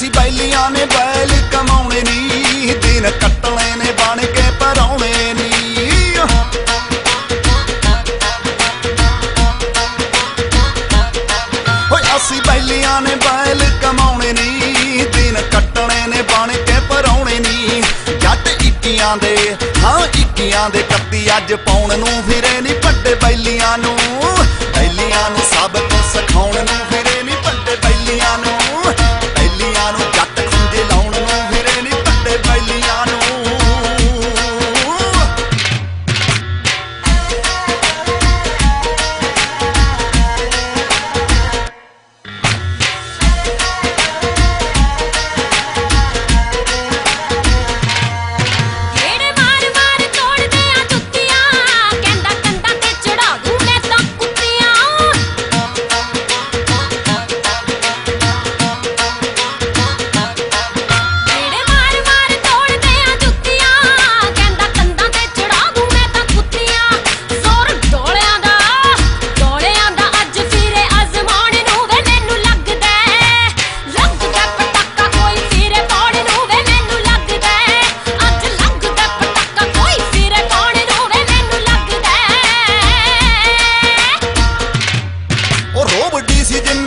ਅਸੀਂ ਬੈਲੀਆਂ ਨੇ ਬੈਲ ਕਮਾਉਣੇ ਨਹੀਂ ਦਿਨ ਕੱਟਣੇ ਨੇ ਬਣ ਕੇ ਪਰਾਉਣੇ ਨਹੀਂ ਓਏ ਅਸੀਂ ਬੈਲੀਆਂ ਨੇ ਬੈਲ ਕਮਾਉਣੇ ਨਹੀਂ ਦਿਨ ਕੱਟਣੇ ਨੇ ਬਣ ਕੇ ਪਰਾਉਣੇ ਨਹੀਂ ਜੱਟ ਇੱਕੀਆਂ ਦੇ, ਹਾਂ ਇੱਕੀਆਂ ਦੇ ਕੱਤੀ ਅੱਜ ਪਾਉ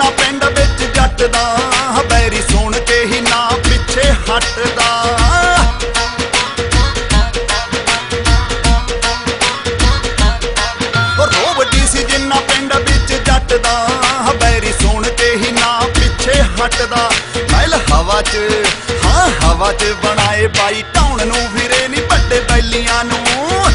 ਨਾ ਪਿੰਡ ਵਿੱਚ ਜੱਟ ਦਾ ਹਬੈਰੀ ਸੁਣ ਕੇ ਹੀ ਨਾ ਪਿੱਛੇ ਹਟਦਾ। ਹਟਦਾ। ਮਹਿਲ ਹਵਾ 'ਚ, ਹਾਂ, ਹਵਾ 'ਚ ਬਣਾਏ ਬਾਈ ਟਾਉਣ ਨੂੰ ਫਿਰੇ ਨਹੀਂ ਵੱਡੇ ਬੈਲੀਆਂ ਨੂੰ।